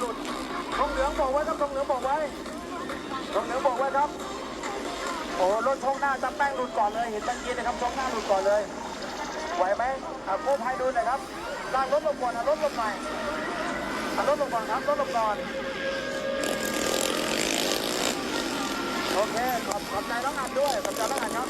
หลุดธงเหลืองบอกไว้ครับธงเหลืองบอกไว้ธงเหลืองบอกไว้ครับ โอ้รถชองหน้าจับแป้งหลุดก่อนเลย เห็นตะกี้นะครับชองหน้าหลุดก่อนเลย ไหวไหมอะกู้ภัยดูหน่อยครับลากรถลงก่อนอะรถลงใหม่อะรถลงก่อนครับรถลงก่อนโอเคขอบขอบใจน้องอัดด้วยขอบใจน้องอันครับ